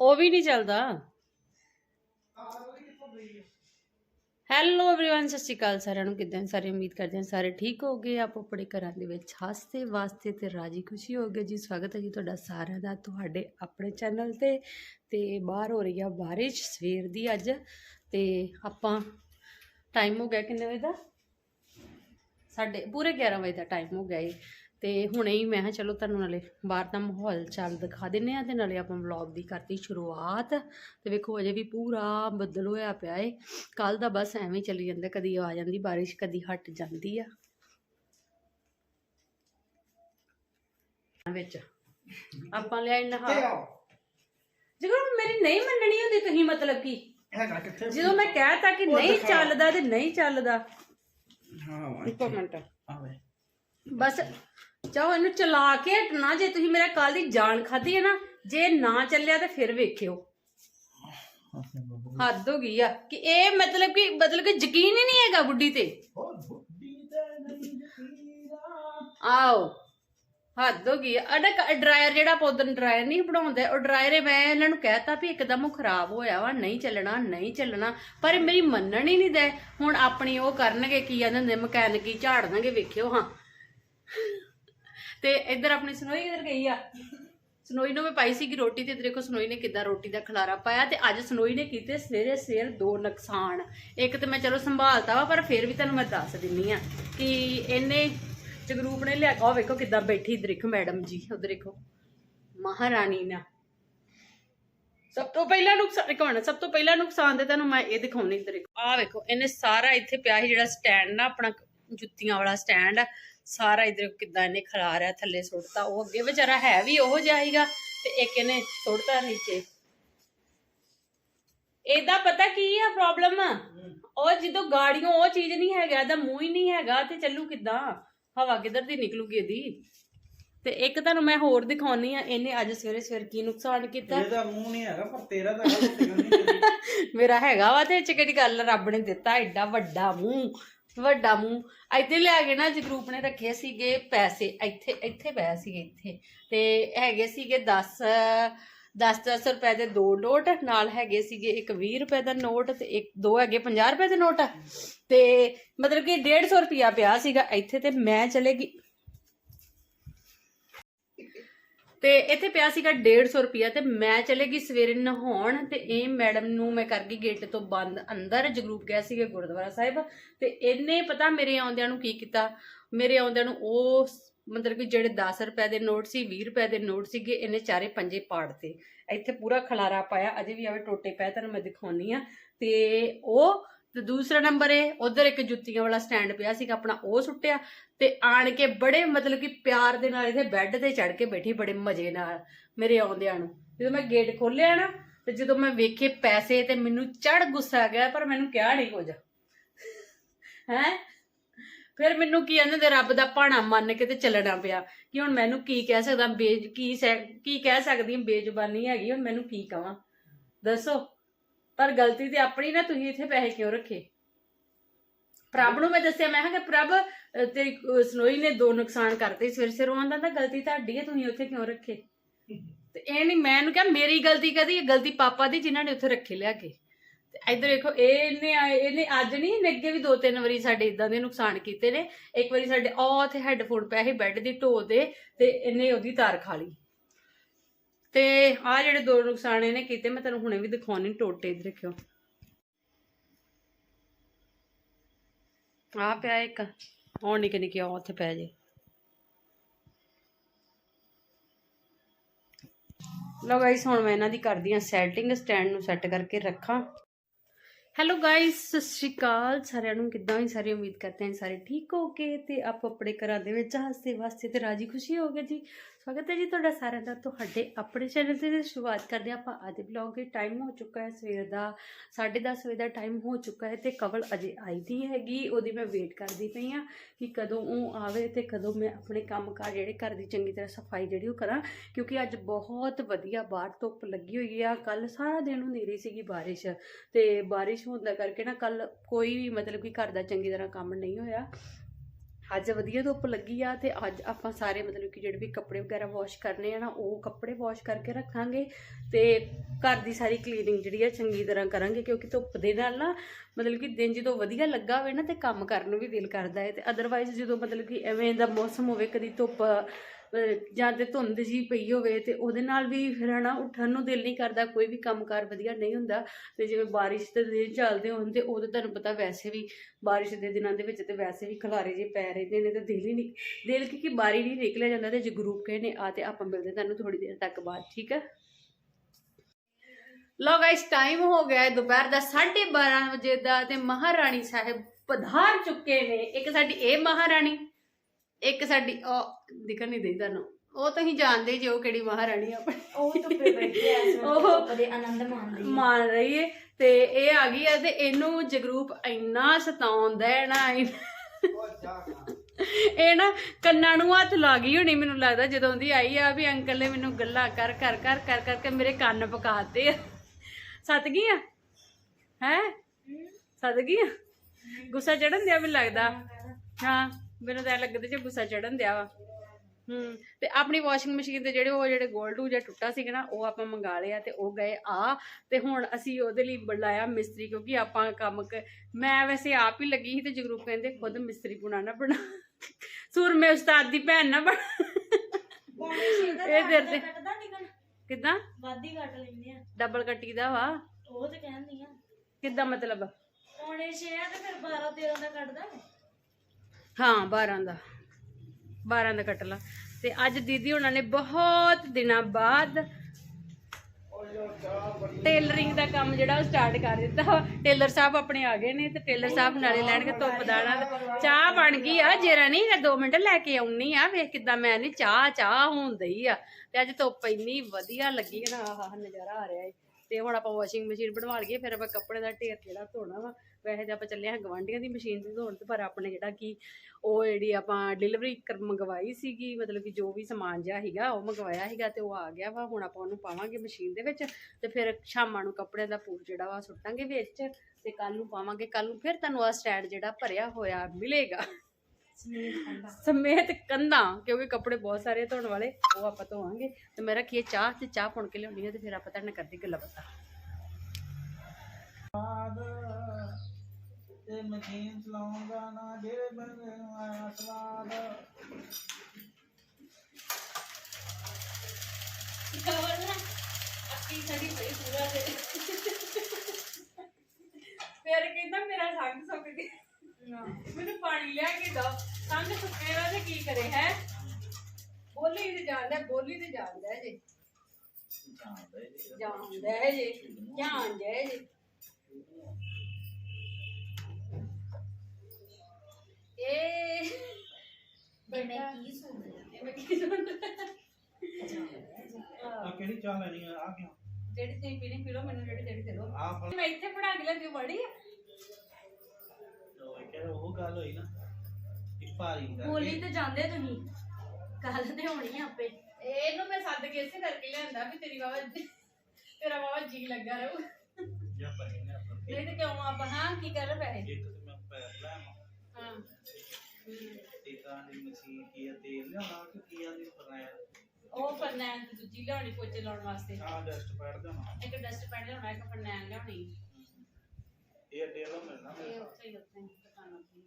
ਉਹ ਵੀ ਨਹੀਂ ਚੱਲਦਾ ਹੈਲੋ एवरीवन ਸਤਿ ਸ਼੍ਰੀ ਅਕਾਲ ਸਾਰਿਆਂ ਨੂੰ ਕਿਦਾਂ ਸਾਰੇ ਉਮੀਦ ਕਰਦੇ ਹਾਂ ਸਾਰੇ ਠੀਕ ਹੋਗੇ ਆਪ ਆਪਣੇ ਘਰਾਂ ਦੇ ਵਿੱਚ ਹੱਸਦੇ ਵਾਸਤੇ ਤੇ ਰਾਜੀ ਖੁਸ਼ੀ ਹੋਗੇ ਜੀ ਸਵਾਗਤ ਹੈ ਜੀ ਤੁਹਾਡਾ ਸਾਰਿਆਂ ਦਾ ਤੁਹਾਡੇ ਆਪਣੇ ਚੈਨਲ ਤੇ ਤੇ ਬਾਹਰ ਹੋ ਰਹੀ ਆ ਬਾਰਿਸ਼ ਸਵੇਰ ਦੀ ਅੱਜ ਤੇ ਆਪਾਂ ਟਾਈਮ ਹੋ ਗਿਆ ਕਿੰਨੇ ਵਜੇ ਦਾ ਸਾਡੇ ਪੂਰੇ 11 ਵਜੇ ਦਾ ਟਾਈਮ ਹੋ ਗਿਆ ਏ ਤੇ ਹੁਣੇ ਹੀ ਮੈਂ ਚਲੋ ਤੁਹਾਨੂੰ ਨਾਲੇ ਬਾਹਰ ਦਾ ਮਾਹੌਲ ਚੱਲ ਦਿਖਾ ਦਿੰਨੇ ਆ ਤੇ ਨਾਲੇ ਆਪਾਂ ਵਲੌਗ ਦੀ ਕਰਤੀ ਸ਼ੁਰੂਆਤ। ਤੇ ਵੇਖੋ ਅਜੇ ਵੀ ਪੂਰਾ ਬੱਦਲ ਹੋਇਆ ਪਿਆ ਏ। ਕੱਲ ਦਾ ਬਸ ਐਵੇਂ ਹੀ ਚੱਲੀ ਜਾਂਦਾ ਕਦੀ ਆ ਜਾਂਦੀ ਬਾਰਿਸ਼ ਕਦੀ ਹਟ ਜਾਂਦੀ ਆ। ਵਿੱਚ ਆਪਾਂ ਲਿਆ ਨਹਾ। ਜਦੋਂ ਮੇਰੀ ਨਹੀਂ ਮੰਨਣੀ ਹੁੰਦੀ ਤੁਸੀਂ ਮਤਲਬ ਕੀ? ਹੈਗਾ ਕਿੱਥੇ? ਜਦੋਂ ਮੈਂ ਕਹਿਤਾ ਕਿ ਨਹੀਂ ਚੱਲਦਾ ਤੇ ਨਹੀਂ ਚੱਲਦਾ। ਹਾਂ ਇੱਕ ਮਿੰਟ। ਆਵੇ। ਬਸ ਚਾਹੋ ਇਹਨੂੰ ਚਲਾ ਕੇ ਹਟਣਾ ਜੇ ਤੁਸੀਂ ਮੇਰਾ ਕੱਲ ਦੀ ਜਾਨ ਖਾਧੀ ਹੈ ਨਾ ਜੇ ਨਾ ਚੱਲਿਆ ਤੇ ਫਿਰ ਵੇਖਿਓ। ਹੱਦ ਹੋ ਗਈ ਆ। ਕਿ ਇਹ ਮਤਲਬ ਕਿ ਮਤਲਬ ਕਿ ਯਕੀਨ ਹੀ ਨਹੀਂ ਹੈਗਾ ਬੁੱਢੀ ਤੇ। ਆਓ ਹੱਦ ਹੋ ਗਈ ਆ। ਅਡਾ ਡਰਾਇਰ ਜਿਹੜਾ ਪੌਦਨ ਡਰਾਇਰ ਨਹੀਂ ਬਣਾਉਂਦੇ ਉਹ ਡਰਾਇਰ ਮੈਂ ਇਹਨਾਂ ਨੂੰ ਕਹਿਤਾ ਵੀ ਇੱਕਦਮ ਉਹ ਖਰਾਬ ਹੋਇਆ ਵਾ ਨਹੀਂ ਚੱਲਣਾ ਨਹੀਂ ਚੱਲਣਾ। ਪਰ ਮੇਰੀ ਮੰਨਣ ਹੀ ਨਹੀਂ ਦੇ। ਹੁਣ ਆਪਣੀ ਉਹ ਕਰਨਗੇ ਕੀ ਕਹਿੰਦੇ ਹੁੰਦੇ ਮਕੈਨਿਕੀ ਝਾੜ ਦਾਂਗੇ ਵੇਖਿਓ ਹਾਂ। ਤੇ ਇੱਧਰ ਆਪਣੀ ਸਨੋਈ ਕਿੱਧਰ ਗਈ ਆ? ਸਨੋਈ ਨੂੰ ਮੈਂ ਪਾਈ ਸੀ ਕਿ ਰੋਟੀ ਤੇ ਦੇਖੋ ਸਨੋਈ ਨੇ ਕਿੱਦਾਂ ਰੋਟੀ ਦਾ ਖਲਾਰਾ ਪਾਇਆ ਤੇ ਅੱਜ ਸਨੋਈ ਨੇ ਕੀਤੇ ਸਵੇਰੇ ਸਵੇਰ ਦੋ ਨੁਕਸਾਨ। ਇੱਕ ਤੇ ਮੈਂ ਚਲੋ ਸੰਭਾਲਤਾ ਵਾ, ਪਰ ਫਿਰ ਵੀ ਤੁਹਾਨੂੰ ਮੈਂ ਦੱਸ ਦਿੰਨੀ ਆ ਕਿ ਇਹਨੇ ਜਗਰੂਪ ਨੇ ਲਿਆ ਉਹ ਵੇਖੋ ਕਿੱਦਾਂ ਬੈਠੀ ਦ੍ਰਿਖ ਮੈਡਮ ਜੀ, ਉਧਰ ਦੇਖੋ। ਮਹਾਰਾਣੀ ਨਾ। ਸਭ ਤੋਂ ਪਹਿਲਾ ਨੁਕਸਾਨ ਇੱਕ ਸਭ ਤੋਂ ਪਹਿਲਾ ਨੁਕਸਾਨ ਤੇ ਤੁਹਾਨੂੰ ਮੈਂ ਇਹ ਦਿਖਾਉਣੀ ਇੱਧਰ ਦੇਖੋ। ਆਹ ਵੇਖੋ, ਇਹਨੇ ਸਾਰਾ ਇੱਥੇ ਪਿਆ ਸੀ ਜਿਹੜਾ ਸਟੈਂਡ ਨਾ, ਆਪਣਾ ਜੁੱਤੀਆਂ ਵਾਲਾ ਸਟੈਂਡ। ਆ ਸਾਰਾ ਇਧਰ ਕਿੱਦਾਂ ਇਹਨੇ ਖਿਲਾਰਿਆ ਥੱਲੇ ਸੁੱਟਤਾ ਉਹ ਅੱਗੇ ਵਿਚਾਰਾ ਹੈ ਵੀ ਉਹ ਜਿਹਾ ਹੀਗਾ ਤੇ ਇੱਕ ਇਹਨੇ ਸੁੱਟਤਾ ਨੀਚੇ। ਇਹਦਾ ਪਤਾ ਕੀ ਆ ਪ੍ਰੋਬਲਮ ਉਹ ਜਦੋਂ ਗਾੜੀਆਂ ਉਹ ਚੀਜ਼ ਨਹੀਂ ਹੈਗਾ ਇਹਦਾ ਮੂੰਹ ਹੀ ਨਹੀਂ ਹੈਗਾ ਤੇ ਚੱਲੂ ਕਿੱਦਾਂ? ਹਵਾ ਕਿੱਧਰ ਦੀ ਨਿਕਲੂਗੀ ਇਹਦੀ? ਤੇ ਇੱਕ ਤੁਹਾਨੂੰ ਮੈਂ ਹੋਰ ਦਿਖਾਉਣੀ ਆ ਇਹਨੇ ਅੱਜ ਸਵੇਰੇ ਸਵੇਰ ਕੀ ਨੁਕਸਾਨ ਕੀਤਾ? ਇਹਦਾ ਮੂੰਹ ਨਹੀਂ ਹੈਗਾ ਪਰ ਤੇਰਾ ਤਾਂ ਹੈਗਾ ਮੇਰਾ ਹੈਗਾ ਵਾ ਤੇ ਇਹ ਚ ਕਿਹੜੀ ਗੱਲ ਰੱਬ ਨੇ ਦਿੱਤਾ ਐਡਾ ਵੱਡਾ ਮੂੰਹ। ਵੱਡਾ ਮੂੰਹ। ਇੱਥੇ ਲਿਆ ਕੇ ਨਾ ਜਗਰੂਪ ਨੇ ਰੱਖੇ ਸੀਗੇ ਪੈਸੇ। ਇੱਥੇ ਇੱਥੇ ਪਏ ਸੀਗੇ ਇੱਥੇ। ਤੇ ਹੈਗੇ ਸੀਗੇ 10 10 10 ਰੁਪਏ ਦੇ ਦੋ ਨੋਟ, ਨਾਲ ਹੈਗੇ ਸੀਗੇ ਇੱਕ 20 ਰੁਪਏ ਦਾ ਨੋਟ ਤੇ ਇੱਕ, ਦੋ ਹੈਗੇ 50 ਰੁਪਏ ਦੇ ਨੋਟ। ਤੇ ਮਤਲਬ ਕਿ 150 ਰੁਪਿਆ ਪਿਆ ਸੀਗਾ। ਇੱਥੇ ਤੇ ਮੈਂ ਚਲੇਗੀ ਤੇ ਇੱਥੇ ਪਿਆ ਸੀਗਾ 150 ਰੁਪਿਆ ਤੇ ਮੈਂ ਚਲੇ ਗਈ ਸਵੇਰੇ ਨਹਾਉਣ ਤੇ ਇਹ ਮੈਡਮ ਨੂੰ ਮੈਂ ਕਰ ਗਈ ਗੇਟ ਤੋਂ ਬੰਦ ਅੰਦਰ, ਜਗਰੂਪ ਗਿਆ ਸੀਗੇ ਗੁਰਦੁਆਰਾ ਸਾਹਿਬ ਤੇ ਇਹਨੇ ਪਤਾ ਮੇਰੇ ਆਉਂਦਿਆਂ ਨੂੰ ਕੀ ਕੀਤਾ? ਮੇਰੇ ਆਉਂਦਿਆਂ ਨੂੰ ਉਹ ਮਤਲਬ ਕਿ ਜਿਹੜੇ 10 ਰੁਪਏ ਦੇ ਨੋਟ ਸੀ 20 ਰੁਪਏ ਦੇ ਨੋਟ ਸੀਗੇ, ਇਹਨੇ ਚਾਰੇ ਪੰਜੇ ਪਾੜਤੇ। ਇੱਥੇ ਪੂਰਾ ਖਲਾਰਾ ਪਾਇਆ, ਅਜੇ ਵੀ ਆਵੇ ਟੋਟੇ ਪਏ, ਤੁਹਾਨੂੰ ਮੈਂ ਦਿਖਾਉਣੀ ਆ ਤੇ ਉਹ ਤੇ ਦੂਸਰਾ ਨੰਬਰ ਇਹ, ਉਧਰ ਇੱਕ ਜੁੱਤੀਆਂ ਵਾਲਾ ਸਟੈਂਡ ਪਿਆ ਸੀਗਾ, ਆਪਣਾ ਉਹ ਸੁੱਟਿਆ ਤੇ ਆਣ ਕੇ ਬੜੇ ਮਤਲਬ ਕਿ ਪਿਆਰ ਦੇ ਨਾਲ ਇਹਦੇ ਬੈੱਡ ਤੇ ਚੜ ਕੇ ਬੈਠੀ, ਬੜੇ ਮਜ਼ੇ ਨਾਲ ਮੇਰੇ ਆਉਂਦਿਆਂ ਨੂੰ। ਜਦੋਂ ਮੈਂ ਗੇਟ ਖੋਲਿਆ ਨਾ, ਤੇ ਜਦੋਂ ਮੈਂ ਵੇਖੇ ਪੈਸੇ ਤੇ ਮੈਨੂੰ ਚੜ ਗੁੱਸਾ ਆ ਗਿਆ, ਪਰ ਮੈਨੂੰ ਕਿਹਾ ਨਹੀਂ ਕੁਝ ਹੈ? ਫਿਰ ਮੈਨੂੰ ਕੀ ਕਹਿੰਦੇ ਨੇ ਰੱਬ ਦਾ ਭਾਣਾ ਮੰਨ ਕੇ ਤੇ ਚੱਲਣਾ ਪਿਆ ਕਿ ਹੁਣ ਮੈਨੂੰ ਕੀ ਕਹਿ ਸਕਦਾ ਬੇਜ ਕੀ ਸੈ- ਕੀ ਕਹਿ ਸਕਦੀ, ਬੇਜ਼ੁਬਾਨੀ ਹੈਗੀ, ਹੁਣ ਮੈਨੂੰ ਕੀ ਕਵਾਂ? ਦੱਸੋ। ਪਰ ਗਲਤੀ ਤੇ ਆਪਣੀ ਨਾ ਤੁਸੀਂ ਇੱਥੇ ਪੈਸੇ ਕਿਉਂ ਰੱਖੇ? ਪ੍ਰਭ ਨੂੰ ਮੈਂ ਦੱਸਿਆ, ਮੈਂ ਕਿਹਾ ਕਿ ਪ੍ਰਭ ਤੇਰੀ ਸਨੋਈ ਨੇ ਦੋ ਨੁਕਸਾਨ ਕਰਤੇ ਸਵੇਰ ਸਿਰ ਉਹਨਾਂ ਦਾ ਗਲਤੀ ਤੁਹਾਡੀ ਹੈ, ਤੁਸੀਂ ਉੱਥੇ ਕਿਉਂ ਰੱਖੇ? ਤੇ ਇਹ ਨਹੀਂ, ਮੈਂ ਇਹਨੂੰ ਕਿਹਾ, ਮੇਰੀ ਗਲਤੀ ਕਦੀ ਇਹ ਗਲਤੀ ਪਾਪਾ ਦੀ, ਜਿਨ੍ਹਾਂ ਨੇ ਉੱਥੇ ਰੱਖੇ ਲਿਆ ਕੇ। ਤੇ ਇੱਧਰ ਦੇਖੋ ਇਹਨੇ ਇਹਨੇ ਅੱਜ ਨਹੀਂ, ਇਹਨੇ ਅੱਗੇ ਵੀ ਦੋ ਤਿੰਨ ਵਾਰੀ ਸਾਡੇ ਇਦਾਂ ਦੇ ਨੁਕਸਾਨ ਕੀਤੇ ਨੇ। ਇੱਕ ਵਾਰੀ ਸਾਡੇ, ਉਹ ਉੱਥੇ ਹੈੱਡਫੋਨ ਪਿਆ ਸੀ ਬੈੱਡ ਦੀ ਢੋ ਦੇ, ਤੇ ਇਹਨੇ ਉਹਦੀ ਤਾਰ ਖਾ ਲਈ। ਤੇ ਆ ਜਿਹੜੇ ਦੋ ਨੁਕਸਾਨ ਇਹਨੇ ਕੀਤੇ, ਮੈਂ ਤੁਹਾਨੂੰ ਹੁਣੇ ਵੀ ਦਿਖਾਉਣੀ, ਟੋਟੇ ਇੱਧਰ ਦੇਖਿਓ ਆ ਪਿਆ ਇੱਕ ਹੁਣ ਨਿੱਕੇ ਨਿੱਕੇ, ਉਹ ਉੱਥੇ ਪੈ ਜੇ। ਲੋ ਗਾਇਸ ਹੁਣ ਮੈਂ ਇਹਨਾਂ ਦੀ ਕਰਦੀ ਆ ਸੈਟਿੰਗ ਸਟੈਂਡ ਨੂੰ ਸੈੱਟ ਕਰਕੇ ਰੱਖਾਂ। ਹੈਲੋ ਗਾਇਸ ਸਤਿ ਸ਼੍ਰੀ ਅਕਾਲ। ਸਾਰਿਆਂ ਨੂੰ ਕਿੱਦਾਂ ਹੀ ਸਾਰੇ ਉਮੀਦ ਕਰਦੇ ਹਾਂ ਸਾਰੇ ਠੀਕ ਹੋਗੇ ਤੇ ਆਪ ਆਪਣੇ ਘਰਾਂ ਦੇ ਵਿੱਚ ਹੱਸਦੇ ਵਾਸਤੇ ਤੇ ਰਾਜੀ ਖੁਸ਼ੀ ਹੋਗੇ ਜੀ। ਸਵਾਗਤ ਹੈ ਜੀ ਤੁਹਾਡਾ ਸਾਰਿਆਂ ਦਾ। ਤੁਹਾਡੇ ਆਪਣੇ ਚੈਨਲ ਤੇ ਸ਼ੁਰੂਆਤ ਕਰਦੇ ਹਾਂ। ਆਪਾਂ ਅੱਜ ਦੇ ਦੇ ਟਾਈਮ ਹੋ ਚੁੱਕਾ ਹੈ। ਸਵੇਰ ਦਾ 10:30 ਵਜੇ ਦਾ ਟਾਈਮ ਹੋ ਚੁੱਕਾ ਹੈ ਤੇ ਕਵਲ ਅਜੇ ਆਈ ਦੀ ਹੈਗੀ। ਉਹਦੀ ਮੈਂ ਵੇਟ ਕਰਦੀ ਪਈ ਆ ਕਿ ਕਦੋਂ ਉਹ ਆਵੇ ਤੇ ਕਦੋਂ ਮੈਂ ਆਪਣੇ ਕੰਮ ਕਾਰ ਜਿਹੜੇ ਘਰ ਦੀ ਚੰਗੀ ਤਰ੍ਹਾਂ ਸਫ਼ਾਈ ਜਿਹੜੀ ਉਹ ਕਰਾਂ। ਕਿਉਂਕਿ ਅੱਜ ਬਹੁਤ ਵਧੀਆ ਬਾਹਰ ਧੁੱਪ ਲੱਗੀ ਹੋਈ ਆ। ਕੱਲ ਸਾਰਾ ਦਿਨ ਹਨੇਰੀ ਸੀਗੀ ਬਾਰਿਸ਼ ਤੇ ਬਾਰਿਸ਼ ਹੋਣ ਦਾ ਕਰਕੇ ਨਾ ਕੱਲ ਕੋਈ ਵੀ ਮਤਲਬ ਕਿ ਘਰ ਦਾ ਚੰਗੀ ਤਰ੍ਹਾਂ ਕੰਮ ਨਹੀਂ ਹੋਇਆ। ਅੱਜ ਵਧੀਆ ਧੁੱਪ ਲੱਗੀ ਆ ਤੇ ਅੱਜ ਆਪਾਂ ਸਾਰੇ ਮਤਲਬ ਕਿ ਜਿਹੜੇ ਵੀ ਕੱਪੜੇ ਵਗੈਰਾ ਵਾਸ਼ ਕਰਨੇ ਆ ਨਾ, ਉਹ ਕੱਪੜੇ ਵਾਸ਼ ਕਰਕੇ ਰੱਖਾਂਗੇ ਤੇ ਘਰ ਦੀ ਸਾਰੀ ਕਲੀਨਿੰਗ ਜਿਹੜੀ ਆ ਚੰਗੀ ਤਰ੍ਹਾਂ ਕਰਾਂਗੇ ਕਿਉਂਕਿ ਧੁੱਪ ਦੇ ਨਾਲ ਨਾ ਮਤਲਬ ਕਿ ਦਿਨ ਜਦੋਂ ਵਧੀਆ ਲੱਗਾ ਹੋਵੇ ਨਾ ਤੇ ਕੰਮ ਕਰਨ ਨੂੰ ਵੀ ਦਿਲ ਕਰਦਾ ਹੈ ਤੇ ਅਦਰਵਾਈਜ਼ ਜਦੋਂ ਮਤਲਬ ਕਿ ਐਵੇਂ ਦਾ ਮੌਸਮ ਹੋਵੇ, ਕਦੀ ਧੁੱਪ ਜਾਂ ਤੇ ਧੁੰਦ ਜੀ ਪਈ ਹੋਵੇ ਤੇ ਉਹਦੇ ਨਾਲ ਵੀ ਫਿਰ ਹਨਾ ਉੱਠਣ ਨੂੰ ਦਿਲ ਨਹੀਂ ਕਰਦਾ, ਕੋਈ ਵੀ ਕੰਮਕਾਰ ਵਧੀਆ ਨਹੀਂ ਹੁੰਦਾ ਤੇ ਜਿਵੇਂ ਬਾਰਿਸ਼ ਦੇ ਦਿਨ ਚੱਲਦੇ ਹੋਣ ਤੇ ਉਦੋਂ ਤੁਹਾਨੂੰ ਪਤਾ ਵੈਸੇ ਵੀ ਬਾਰਿਸ਼ ਦੇ ਦਿਨਾਂ ਦੇ ਵਿੱਚ ਤੇ ਵੈਸੇ ਵੀ ਖਲਾਰੇ ਜੇ ਪੈ ਰਹਿੰਦੇ ਨੇ ਤੇ ਦਿਲ ਹੀ ਨਹੀਂ, ਦਿਲ ਕੀ ਕਿ ਬਾਰੀ ਨਹੀਂ ਨਿਕਲਿਆ ਜਾਂਦਾ ਤੇ ਜਗਰੂਪ ਕਹੇ ਨੇ ਆ ਤੇ ਆਪਾਂ ਮਿਲਦੇ ਤੁਹਾਨੂੰ ਥੋੜੀ ਦੇਰ ਤੱਕ ਬਾਅਦ, ਠੀਕ ਹੈ? ਲੋ ਗਾਇਸ ਟਾਈਮ ਹੋ ਗਿਆ ਹੈ, ਦੁਪਹਿਰ ਦਾ 12:30 ਵਜੇ ਦਾ ਤੇ ਮਹਾਰਾਣੀ ਸਾਹਿਬ ਪਧਾਰ ਚੁੱਕੇ ਨੇ, ਇੱਕ ਸਾਡੀ ਇਹ ਮਹਾਰਾਣੀ, ਇੱਕ ਸਾਡੀ ਉਹ ਦਿਖਣ ਨਹੀਂ ਦੇ ਤੁਹਾਨੂੰ। ਉਹ ਤੁਸੀਂ ਜਾਣਦੇ ਜੋ ਕਿਹੜੀ ਮਹਾਰਾਣੀ ਆ ਆਪਣੀ। ਉਹ ਧੁੱਪੇ ਬੈਠੇ ਆ ਇਸ ਉਹ- ਧੁੱਪ ਦੇ ਆਨੰਦ ਮਾਣਦੇ ਆ ਮਾਣ ਰਹੀ ਏ ਤੇ ਇਹ ਆ ਗਈ ਆ ਤੇ ਇਹਨੂੰ ਜਗਰੂਪ ਇੰਨਾ ਸਤਾਉਂਦਾ ਹੈ ਨਾ ਇੰਨਾ- ਇਹ ਨਾ ਕੰਨਾਂ ਨੂੰ ਹੱਥ ਲਾ ਗਈ ਹੋਣੀ ਮੈਨੂੰ ਲੱਗਦਾ ਜਦੋਂ ਦੀ ਆਈ ਆ ਵੀ ਅੰਕਲ ਨੇ ਮੈਨੂੰ ਗੱਲਾਂ ਕਰ ਕਰ ਕਰ ਕਰ ਕਰਕੇ ਮੇਰੇ ਕੰਨ ਪਕਾਤੇ ਆ। ਸੱਤ ਗਈ ਆ ਹੈ? ਸੱਤ ਗਈ ਆ ਗੁੱਸਾ ਚੜਨ ਦਿਆ ਮੈਨੂੰ ਲੱਗਦਾ। ਹਾਂ ਮੈਨੂੰ ਤਾਂ ਐਂ ਲੱਗਦਾ ਜੇ ਗੁੱਸਾ ਚੜਨ ਦਿਆ ਵਾ। ਹੂੰ ਤੇ ਆਪਣੀ ਵਾਸ਼ਿੰਗ ਮਸ਼ੀਨ ਤੇ ਜਿਹੜੇ ਉਹ ਜਿਹੜੇ ਗੋਲਡੂ ਜਾਂ ਟੁੱਟਾ ਸੀਗਾ ਨਾ ਉਹ ਆਪਾਂ ਮੰਗਾ ਲਿਆ ਤੇ ਉਹ ਗਏ ਆ। ਤੇ ਹੁਣ ਅਸੀਂ ਉਹਦੇ ਲਈ ਬੁਲਾਇਆ ਮਿਸਤਰੀ ਕਿਉਂਕਿ ਆਪਾਂ ਕੰਮ ਮੈਂ ਵੈਸੇ ਆਪ ਹੀ ਲੱਗੀ ਸੀ ਤੇ ਜਗਰੂਪ ਕਹਿੰਦੇ ਖੁਦ ਮਿਸਤਰੀ ਨਾ ਬਣਾ। ਸੂਰਮੇ ਉਸਤਾਦ ਦੀ ਭੈਣ ਨਾ ਬਣਾ। ਇਹ ਦੇਰ ਨਿਕਲ ਕਿਦਾਂ? ਵਾਦੀ ਕੱਟ ਲੈਂਦੇ ਆ। ਡਬਲ ਕੱਟੀ ਦਾ ਵਾ। ਉਹ ਤੇ ਕਹਿੰਦੀ ਆ। ਕਿਦਾਂ ਮਤਲਬ? ਪੌਣੇ 6 ਆ ਤੇ ਫਿਰ 12 13 ਦਾ ਕੱਟਦਾ। ਹਾਂ 12 ਦਾ। 12 ਦਾ ਕੱਟ ਲਾ। ਤੇ ਅੱਜ ਦੀਦੀ ਉਹਨਾਂ ਨੇ ਬਹੁਤ ਦਿਨਾਂ ਬਾਅਦ ਟੇਲਰਿੰਗ ਦਾ ਕੰਮ ਜਿਹੜਾ ਉਹ ਸਟਾਰਟ ਕਰ ਦਿੱਤਾ। ਟੇਲਰ ਸਾਹਿਬ ਆਪਣੇ ਆ ਗਏ ਨੇ ਤੇ ਟੇਲਰ ਸਾਹਿਬ ਨਾਲੇ ਲੈਣਗੇ ਧੁੱਪ ਦਾਣਾ। ਚਾਹ ਬਣ ਗਈ ਆ, ਜੇਰਾ ਨਹੀਂ ਇਹ 2 ਮਿੰਟ ਲੈ ਕੇ ਆਉਣੀ ਆ। ਵੇਖ ਕਿਦਾਂ ਮੈਂ ਨਹੀਂ ਚਾਹ ਚਾਹ ਹੁੰਦੀ ਆ। ਤੇ ਅੱਜ ਧੁੱਪ ਇੰਨੀ ਵਧੀਆ ਲੱਗੀ ਨਾ, ਆਹ ਨਜ਼ਾਰਾ ਆ ਰਿਹਾ ਏ। ਤੇ ਹੁਣ ਆਪਾਂ ਵਾਸ਼ਿੰਗ ਮਸ਼ੀਨ ਬਣਵਾ ਲਈਏ, ਫਿਰ ਆਪਾਂ ਕੱਪੜੇ ਦਾ ਢੇਰ ਜਿਹੜਾ ਧੋਣਾ ਵਾ। ਵੈਸੇ ਤਾਂ ਆਪਾਂ ਚੱਲੇ ਹਾਂ ਗਵਾਂਢੀਆਂ ਦੀ ਮਸ਼ੀਨ ਤੇ ਧੋਣ ਤੇ ਪਰ ਆਪਣੇ ਜਿਹੜਾ ਕਿ ਉਹ ਜਿਹੜੀ ਆਪਾਂ ਡਿਲੀਵਰੀ ਕਰ ਮੰਗਵਾਈ ਸੀਗੀ ਮਤਲਬ ਕਿ ਜੋ ਵੀ ਸਮਾਨ ਜਿਹਾ ਸੀਗਾ ਉਹ ਮੰਗਵਾਇਆ ਸੀਗਾ ਤੇ ਉਹ ਆ ਗਿਆ ਵਾ ਹੁਣ ਆਪਾਂ ਉਹਨੂੰ ਪਾਵਾਂਗੇ ਮਸ਼ੀਨ ਦੇ ਵਿੱਚ ਤੇ ਫਿਰ ਸ਼ਾਮਾਂ ਨੂੰ ਕੱਪੜਿਆਂ ਦਾ ਪੂਰ ਜਿਹੜਾ ਵਾ ਸੁੱਟਾਂਗੇ ਵਿੱਚ ਤੇ ਕੱਲ ਨੂੰ ਪਾਵਾਂਗੇ ਕੱਲ ਨੂੰ ਫਿਰ ਤੁਹਾਨੂੰ ਆ ਸਟੈਂਡ ਜਿਹੜਾ ਭਰਿਆ ਹੋਇਆ ਮਿਲੇਗਾ। ਸਮੇਤ ਕੰਧਾਂ। ਕਿਉਂਕਿ ਕੱਪੜੇ ਬਹੁਤ ਸਾਰੇ ਧੋਣ ਵਾਲੇ ਉਹ ਆਪਾਂ ਧੋਵਾਂਗੇ ਤੇ ਮੈਂ ਰੱਖੀਏ ਚਾਹ ਤੇ ਚਾਹ ਪੁਣ ਕੇ ਲਿਆਉਣੀ ਹੈ ਤੇ ਫਿਰ ਆਪਾਂ ਤੁਹਾਡੇ ਨਾਲ ਕਰਦੇ ਗੱਲਾਂ ਬਾਤਾਂ। ਤੇ ਮਸ਼ੀਨ ਚਲਾਉਂਦਾ ਨਾ ਜਿਹੜੇ ਬੰਦੇ ਨੂੰ ਆਇਆ ਸਵਾਦ। ਅੱਖੀ ਸਾਡੀ ਬੜੀ ਪੂਰਾ ਦੇ ਫਿਰ ਕਹਿੰਦਾ ਮੇਰਾ ਸੰਗ ਸੁੱਕ ਗਿਆ। ਮੈਨੂੰ ਪਾਣੀ ਲਿਆ ਕੇ ਦੋ। ਸੰਗ ਸੁੱਕੇਗਾ ਤੇ ਕੀ ਕਰੇ ਹੈ? ਬੋਲੀ ਤੇ ਜਾਂਦਾ ਬੋਲੀ ਤੇ ਜਾਂਦਾ ਜੇ। ਜਾਂਦਾ ਹੈ ਜੇ ਧਿਆਨ ਜਾਏ ਜੇ ਇਹ ਤੇ ਮੈਂ ਕੀ ਸੁਣਦਾ ਇਹ ਮੈਂ ਕੀ ਸੁਣਦਾ ਆ ਕਿਹੜੀ ਚਾਹ ਲੈਣੀ ਆ? ਆ ਕਿਉਂ? ਜਿਹੜੀ ਤੁਸੀਂ ਪੀਣੀ ਪੀ ਲਓ ਮੈਨੂੰ ਜਿਹੜੀ ਜਿਹੜੀ ਦੇ ਦਿਓ। ਆ ਫਲ ਮੈਂ ਇੱਥੇ ਪੜਾ ਕੇ ਲੱਗੀ ਬੜੀ ਆ। ਉਹ ਕਹਿੰਦਾ ਉਹ ਗੱਲ ਹੋਈ ਨਾ। ਇੱਕ ਭਾਰੀ ਕਰਕੇ। ਬੋਲੀ ਤੇ ਜਾਂਦੇ ਤੁਸੀਂ। ਕੱਲ ਤੇ ਹੋਣੀ ਆ ਆਪੇ। ਇਹਨੂੰ ਮੈਂ ਸੱਦ ਕੇ ਇਸੇ ਕਰਕੇ ਲਿਆਂਦਾ ਵੀ ਤੇਰੀ ਬਾਬਾ ਤੇਰਾ ਬਾਬਾ ਜੀ ਲੱਗਾ ਰਹੂ। ਜਾਂ ਪੈਸੇ ਨਹੀਂ ਤੇ ਕਿਉਂ ਆਪਾਂ ਹਾਂ ਕੀ ਕਰ ਰਹੇ ਪੈਸੇ? ਇੱਕ ਤੇ ਮੈਂ ਪੈਰ ਲੈ ਹਾਂ। ਟੀਕਾ ਦੀ ਮਸ਼ੀਨ ਕੀ ਆ ਤੇਲ ਲਿਆਉਣਾ ਕਿ ਕੀ ਆ ਦੀ ਫਰਨੈਲ ਉਹ ਫਰਨੈਲ ਦੀ ਦੂਜੀ ਲਿਆਉਣੀ ਪੋਚੇ ਲਾਉਣ ਵਾਸਤੇ। ਆ ਡਸਟ ਪੈਡ ਦੇਣਾ ਇੱਕ ਡਸਟ ਪੈਡ ਲਿਆਉਣਾ ਇੱਕ ਫਰਨੈਲ ਲਿਆਉਣੀ। ਇਹ ਅੱਡੇ ਤੋਂ ਮਿਲਣਾ ਇਹ ਉੱਥੇ ਹੀ ਉੱਥੇ ਹੀ ਦੁਕਾਨਾਂ ਤੇ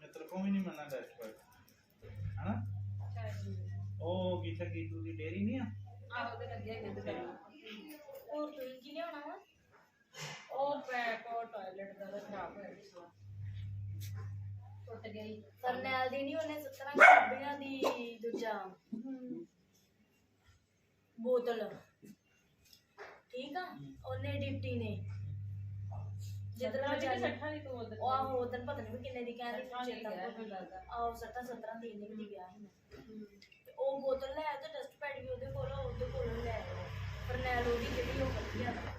ਮਿੱਤਰ ਕੋ ਵੀ ਨਹੀਂ ਮਿਲਣਾ ਡਸਟ ਪੈਡ ਹਨਾ ਉਹ ਗੀਤਾ ਗੀਤੂ ਦੀ ਡੇਰੀ ਨਹੀਂ ਆ? ਆਹੋ ਤੇ ਲੱਗਿਆ ਗਿਆ ਦੁਕਾਨਾਂ। ਹੋਰ ਤੁਸੀਂ ਕੀ ਲਿਆਉਣਾ ਵਾ? ਉਹ ਪੈਕ ਉਹ ਟਾਇਲਟ ਦਾ ਤਾਂ ਖਰਾਬ ਹੋਇਆ ਪਿਛਲਾ ਟੁੱਟ ਗਿਆ ਹੀ ਫਰਨੈਲ ਦੀ ਨਹੀਂ ਉਹਨੇ 17 ਛੱਬੀਆਂ ਦੀ ਦੂਜਾ ਬੋਤਲ। ਠੀਕ ਆ? ਉਹਨੇ ਡਿਪਟੀ ਨੇ। ਜਿੱਦਣ ਮੈਂ ਜਿਹੜੀ ਸੱਠਾਂ ਦੀ ਤੂੰ ਉਧਰ ਉਹ ਆਹੋ ਉਦੋਂ ਪਤਾ ਨਹੀਂ ਕਿੰਨੇ ਦੀ ਕਹਿੰਦੀ ਸੱਠਾਂ ਚੇਤਾ ਗਿਆ ਭੁੱਲ ਲੱਗਦਾ। ਆਹੋ ਸੱਟਾਂ 17 ਦੀ ਇੰਨੇ ਦੀ ਗਿਆ ਸੀ ਉਹ ਬੋਤਲ ਲੈ ਤੇ ਡਸਟ ਪੈਡ ਵੀ ਉਹਦੇ ਕੋਲ ਉਹਦੇ ਕੋਲ ਲੈ ਆਇਆ। ਫਰਨੈਲ ਉਹਦੀ ਜਿਹੜੀ ਉਹ ਵਧੀਆ ਵਾ।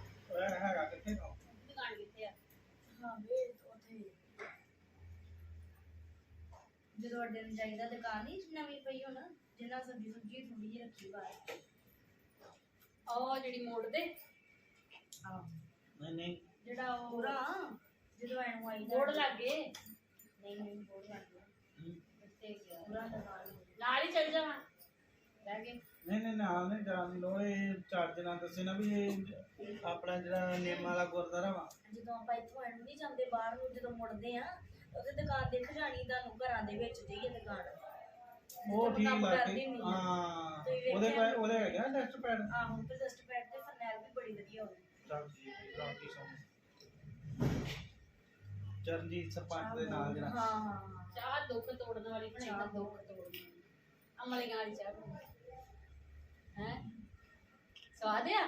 ਹੈਗਾ ਕਿੱਥੇ ਦਾ ਦੁਕਾਨ ਕਿੱਥੇ ਆ ਹਾਂ ਵੇ ਉੱਥੇ ਜਦੋਂ ਅੱਡੇ ਨੂੰ ਜਾਈਦਾ ਦੁਕਾਨ ਨਹੀਂ ਨਵੀਂ ਪਈ ਹੁਣ ਜਿੰਨਾ ਸਬਜ਼ੀ ਸੁਬਜ਼ੀ ਥੋੜੀ ਜਿਹੀ ਰੱਖੀ ਬਾਹਰ। ਉਹ ਜਿਹੜੀ ਮੋੜ ਤੇ। ਹਾਂ। ਨਹੀਂ ਨਹੀਂ। ਜਿਹੜਾ ਉਹ ਪੂਰਾ ਜਦੋਂ ਐਨੂੰ ਆਈਦਾ ਮੋੜ ਲੱਗੇ ਨਹੀਂ ਨਹੀਂ ਬੋੜ ਲੱਗ ਗਿਆ। ਹਮ, ਠੀਕ ਹੈ ਪੂਰਾ ਦੁਕਾਨ ਨਾਲ ਹੀ। ਚੱਲ ਜਾਵਾਂ। ਰਹਿ ਗਏ ਨਹੀਂ ਨਹੀਂ ਨਾਲ ਨਹੀਂ ਜਾਣ ਦੀ ਲੋੜ। ਇਹ ਚਾਰ ਦਿਨਾਂ ਦੱਸੇ ਨਾ ਵੀ ਇਹ ਆਪਣਾ ਜਿਹੜਾ ਨੇਮਾ ਵਾਲਾ ਗੁਰਦੁਆਰਾ ਵਾ। ਜਦੋਂ ਆਪਾਂ ਇੱਥੋਂ ਐਨ ਨਹੀਂ ਜਾਂਦੇ ਬਾਹਰ ਨੂੰ ਜਦੋਂ ਮੁੜਦੇ ਆ ਉਹਦੇ ਦੁਕਾਨ ਦਿਖ ਜਾਣੀ ਤੁਹਾਨੂੰ ਘਰਾਂ ਦੇ ਵਿੱਚ ਦੀ ਹੀ ਦੁਕਾਨ। ਉਹ ਠੀਕ ਕੰਮ ਲੱਗ ਕਰਦੀ ਗਈ ਹੁੰਦੀ ਆ। ਹਾਂ ਉਹਦੇ? ਪੈ- ਉਹਦੇ ਹੈਗਾ ਟੈਸਟ ਪੈਡ ਆਹੋ ਤੇ ਡਸਟ ਪੈਡ ਤੇ ਫਰਨੈਲ ਵੀ ਬੜੀ ਵਧੀਆ ਹੋਵੇ ਚੱਲ ਜੀ ਰਾਤੀ ਸੌਂ ਚਰਨਜੀਤ ਸਰਪੰਚ ਦੇ ਨਾਲ ਜਿਹੜਾ ਹਾਂ ਹਾਂ ਹਾਂ। ਚਾਹ ਦੁੱਖ ਤੋੜਨ ਵਾਲੀ ਬਣਾਈ ਤਾਂ ਦੁੱਖ ਤੋੜਨ ਵਾਲੀ। ਅਮਲੀਆਂ ਵਾਲੀ ਚਾਹ ਹੈ? ਸਵਾਦ ਆ?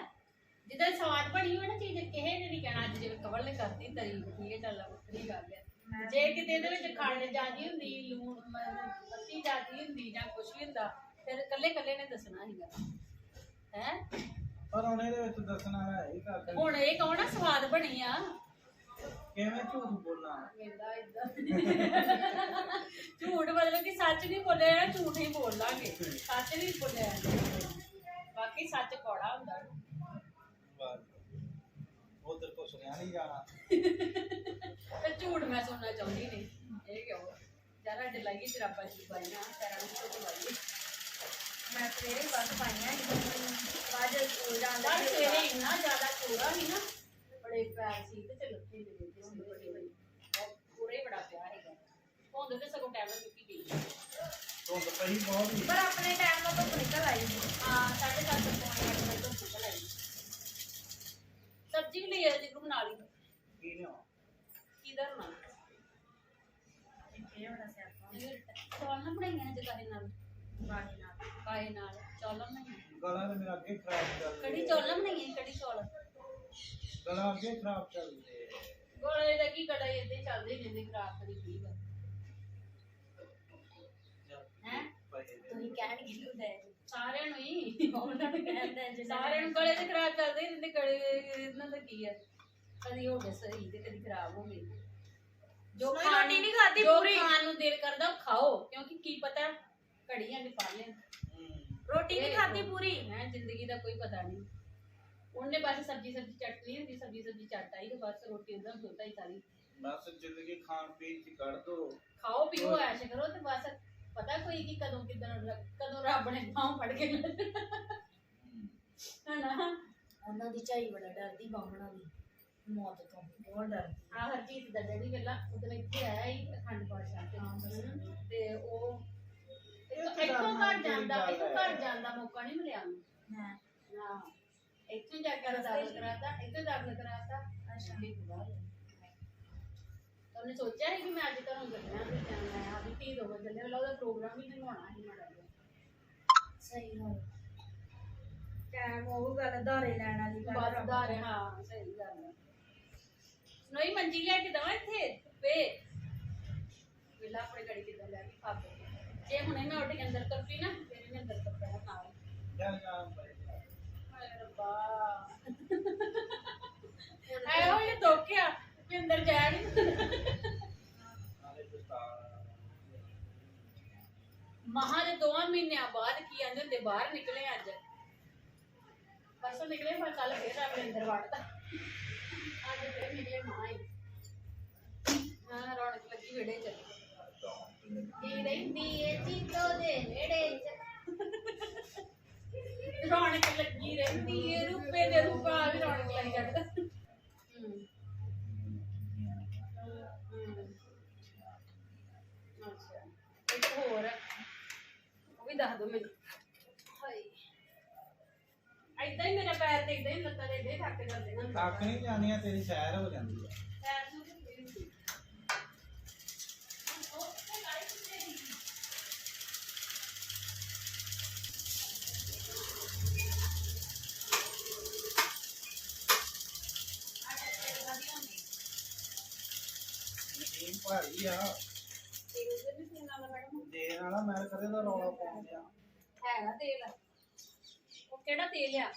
ਜਿੱਦਾਂ ਸਵਾਦ ਬਣੀ ਹੋਵੇ ਨਾ ਚੀਜ਼ ਕਿਸੇ ਨੇ ਨਹੀਂ ਕਹਿਣਾ ਅੱਜ ਜਿਵੇਂ ਕਵਲ ਨੇ ਕਰਤੀ ਤਾਰੀਫ ਠੀਕ ਹੈ ਚੱਲ ਵੱਖਰੀ ਗੱਲ ਹੈ ਜੇ ਕਿਤੇ ਇਹਦੇ ਵਿੱਚ ਖੰਡ ਜ਼ਿਆਦੀ ਹੁੰਦੀ ਲੂਣ ਮ- ਪੱਤੀ ਜ਼ਿਆਦੀ ਹੁੰਦੀ ਜਾਂ ਕੁਝ ਵੀ ਹੁੰਦਾ ਫਿਰ ਕੱਲੇ ਕੱਲੇ ਨੇ ਦੱਸਣਾ ਸੀਗਾ ਹੈ? ਪਰ ਹੁਣ ਇਹਦੇ ਵਿੱਚ ਦੱਸਣਾ ਹੈ ਹੀ ਕਰ ਹੁਣ ਇਹ ਕਹੋ ਨਾ ਸਵਾਦ ਬਣੀ ਆ। ਕਿਵੇਂ ਝੂਠ ਬੋਲਣਾ ਕਹਿੰਦਾ ਇਦਾਂ ਝੂਠ ਮਤਲਬ ਕਿ ਸੱਚ ਨਹੀਂ ਬੋਲਿਆ ਝੂਠ ਹੀ ਬੋਲ ਲਾਂਗੇ। ਸੱਚ ਨਹੀਂ ਬੋਲਿਆ। ਬਾਕੀ ਸੱਚ ਕੌੜਾ ਹੁੰਦਾ। ਉਧਰ ਕੋ ਸੁਣਿਆ ਨਹੀਂ ਜਾਣਾ। ਤੇ ਝੂਠ ਮੈਂ ਸੁਣਨਾ ਚਾਹੁੰਦੀ ਨਹੀਂ ਇਹ ਕਿਉਂ ਜਰਾ ਢਲਾਈ ਜਰਾਬਾਂ ਚ ਪਾਈਆਂ ਪੈਰਾਂ ਨੂੰ ਤੋਂ ਪਾਈਏ ਮੈਂ ਸਵੇਰੇ ਬੱਸ ਪਾਈਆਂ ਜਦੋਂ ਬਾਅਦ ਸਕੂਲ ਜਾਂਦਾ ਪਰ ਸਵੇਰੇ ਇੰਨਾ ਜ਼ਿਆਦਾ ਕੋਰਾ ਸੀ ਨਾ ਬੜੇ ਪੈਰ ਸੀ ਤੇ ਤੇ ਲੱਥੇ ਦੇ ਵਿੱਚ ਸੀ ਬੜੇ ਬੜੇ ਉਹ ਪੂਰੇ ਬੜਾ ਪਿਆ ਹੈਗਾ ਹੁੰਦੇ ਤੇ ਸਗੋਂ ਟਾਈਮ ਨਾਲ ਚੁੱਕੀ ਗਈ ਧੁੰਦ ਪਈ ਬਹੁਤ ਹੀ ਪਰ ਆਪਣੇ ਟਾਈਮ ਨਾਲ ਧੁੱਪ ਨਿਕਲ ਆਈ ਹਾਂ ਸਾਢੇ ਸੱਤ ਪੌਣੇ ਅੱਠ ਵਜੇ ਤੋਂ ਨਿਕਲ ਆਈ ਸਬਜ਼ੀ ਵੀ ਲਈ ਆ ਜੀ ਬਣਾ ਲਈ ਕੀ ਲਿਆ ਕਿਧਰ ਨਾ ਇਹ ਬੜਾ ਸਿਆਪਾ ਚੌਲ ਨਾ ਬਣਾਈਆਂ ਅੱਜ ਕਾਹੇ ਨਾਲ ਬਾਣੀ ਨਾਲ ਕਾਹੇ ਨਾਲ ਚੌਲ ਬਣਾਈਆਂ। ਗਲਾ ਤੇ ਮੇਰਾ ਅੱਗੇ ਖਰਾਬ ਚੱਲ ਕੜੀ ਚੌਲ ਨਾ ਬਣਾਈਆਂ ਕੜੀ ਚੌਲ। ਗਲਾ ਅੱਗੇ ਖਰਾਬ ਚੱਲਦੇ ਗੋਲੇ ਦਾ ਕੀ ਕੜਾ ਇੱਦਾਂ ਹੀ ਚੱਲਦੇ ਹੀ ਰਹਿੰਦੇ ਖਰਾਬ ਕਰੀ। ਠੀਕ ਆ ਹੈ ਤੁਸੀਂ ਕਹਿਣ ਕੀ ਹੁੰਦਾ ਹੈ? ਸਾਰਿਆਂ ਨੂੰ ਹੀ। ਉਹਨਾਂ ਨੂੰ ਕਹਿੰਦਾ ਜਿੰਨਾ ਸਾਰਿਆਂ ਨੂੰ ਗਲੇ ਤੇ ਖਰਾਬ ਚੱਲਦੇ ਹੀ ਰਹਿੰਦੇ ਗਲੇ ਇਹਨਾਂ ਦਾ ਕੀ ਹੈ? ਕਦੀ ਹੋ ਗਿਆ ਸਹੀ ਤੇ ਕਦੀ ਖਰਾਬ ਹੋ ਗਈ। ਜੋ ਕੋਈ ਖਾਣ- ਰੋਟੀ ਨਹੀਂ ਖਾਧੀ ਜੋ ਪੂਰੀ। ਖਾਣ ਨੂੰ ਦਿਲ ਕਰਦਾ ਉਹ ਖਾਓ ਕਿਉਂਕਿ ਕੀ ਪਤਾ ਘੜੀਆਂ ਦੇ ਪਾ ਲੈਣ ਰੋਟੀ ਨਹੀਂ ਖਾਧੀ ਪੂਰੀ? ਹੈ ਜ਼ਿੰਦਗੀ ਦਾ ਕੋਈ ਪਤਾ ਨਹੀਂ। ਉਹਨੇ ਬਸ ਸਬਜੀ ਸਬਜੀ ਚਟਨੀ ਹੁੰਦੀ ਸਬਜੀ ਸਬਜੀ ਚੱਟ ਆਈ ਤੇ ਬਸ ਰੋਟੀ ਉਹਦਾ ਦੁੱਧ ਹੀ ਸਾਰੀ। ਬਸ ਜ਼ਿੰਦਗੀ ਖਾਣ ਪੀਣ ਚ ਕੱਢ ਦੋ। ਖਾਓ ਪੀਓ ਐਸ਼ ਕਰੋ ਤੇ ਬਸ ਪਤਾ ਕੋਈ ਕਿ ਕਦੋਂ ਕਿਦਾਂ ਕਦੋਂ ਰੱਬ ਨੇ ਬਾਹ ਫੜ ਕੇ। ਹਨਾ? ਉਹਨਾਂ ਦੀ ਝਾਈ ਬੜਾ ਡਰਦੀ ਬਾਹਮਣਾ ਦੀ ਮੌਤ ਤੋਂ ਬਹੁਤ ਡਰਦੀ। ਆ ਹਰਜੀਤ ਦਾ ਡੈਡੀ ਪਹਿਲਾਂ ਉਦੋਂ ਇੱਥੇ ਆਇਆ ਹੀ ਅਖੰਡ ਹਮ, ਤੇ ਉਹ ਇੱਥੋਂ ਘਰ ਜਾਂਦਾ ਇੱਥੋਂ ਘਰ ਜਾਣ ਦਾ ਮੌਕਾ ਨਹੀਂ ਮਿਲਿਆ ਉਹਨੂੰ। ਹਾਂ। ਹਾਂ। ਇੱਥੇ ਜਾ ਕੇ ਦਾਖਲ ਕਰਾਤਾ ਇੱਥੇ ਦਾਖਲ ਕਰਾਤਾ। ਅੱਛਾ। ਉਹਨੇ ਸੋਚਿਆ ਸੀ ਕਿ ਮੈਂ ਅੱਜ ਘਰੋਂ ਚੱਲਿਆ ਤੇ ਜਾਣਾ ਹੈ ਅਭੀ ਤੀ ਦੋ ਚੱਲੇ ਵਾਲਾ ਉਹਦਾ ਪ੍ਰੋਗਰਾਮ ਹੀ ਨਹੀਂ ਹੋਣਾ ਸੀ ਮਾੜਾ ਜਿਹਾ। ਸਹੀ ਹੋ ਟਾਈਮ ਉਹ ਗੱਲ ਧਾਰੇ ਲੈਣ ਵਾਲੀ ਗੱਲ ਬਸ ਦਾ ਹਾਂ ਸਹੀ ਗੱਲ ਹੈ ਨੋਈ ਮੰਜੀ ਲੈ ਕੇ ਦਵਾਂ ਇੱਥੇ ਵੇ। ਵੇਲਾ ਆਪਣੇ ਗੜੀ ਕਿੱਦਾਂ ਲੈ ਕੇ ਫੱਕ ਜੇ ਹੁਣੇ ਮੈਂ ਉੱਠ ਕੇ ਅੰਦਰ ਤੁਰ ਪਈ ਨਾ ਫਿਰ ਇਹਨੇ ਅੰਦਰ ਤੁਰ ਪੈਣਾ ਨਾਲ। ਹਾਏ ਰੱਬਾ। ਆਇਓ ਇਹ ਦੋਖਿਆ ਕਿ ਅੰਦਰ ਜਾ ਨਹੀਂ ਮਹਾਂ ਦੇ ਦੋਵਾਂ ਮਹੀਨਿਆਂ ਬਾਅਦ ਕੀ ਆਂਦੇ ਹੁੰਦੇ ਬਾਹਰ ਨਿਕਲੇ ਅੱਜ। ਪਰਸੋਂ ਨਿਕਲੇ ਪਰ ਕੱਲ ਫੇਰ ਆਪਣੇ ਅੰਦਰ ਵੜਦਾ ਅੱਜ ਫੇਰ ਨਿਕਲੇ ਮਾਂ ਹੀ ਹਾਂ ਰੌਣਕ ਲੱਗੀ ਵਿੜੇ ਚ। ਰਹਿੰਦੀ ਏ ਚੀਤੋ ਦੇ ਨੇੜੇ ਚ ਰੌਣਕ ਲੱਗੀ ਰਹਿੰਦੀ ਏ ਰੂਪੇ ਦੇ ਰੂਪਾ ਵੀ ਰੌਣਕ ਲੱਗ ਜਾਂਦਾ। ਹੂੰ ਹੂੰ ਅੱਛਾ ਇੱਕ ਹੋਰ। ਹੈ। ਉਹ ਵੀ ਦੱਸ ਦਿਓ ਮੈਨੂੰ। ਹਾਏ। ਏਦਾਂ ਹੀ ਮੇਰਾ ਪੈਰ ਤੇ ਏਦਾਂ ਹੀ ਲੱਤਾਂ ਦੇ ਹੀ ਥੱਕ ਜਾਂਦੇ ਨਾ। ਥੱਕ ਨਹੀਂ ਜਾਣੀਆਂ ਤੇਰੀ ਸੈਰ ਹੋ ਜਾਂਦੀ ਹੈ ਪੈਰ ਨੂੰ ਵੀ ਫੇਰ ਹੁੰਦੀ। ਟੀਮ ਭਾਰੀ ਆ। ਤੇਲ ਤੇ ਵੀ ਪੀਣ ਵਾਲਾ ਮੈਡਮ ਦੇਣ ਵਾਲਾ ਮੈਂ ਕਦੇ ਦਾ ਰੌਲਾ ਪਾਉਂਦਿਆ ਹੈਗਾ ਤੇਲ। ਉਹ ਕਿਹੜਾ ਤੇਲ ਆ?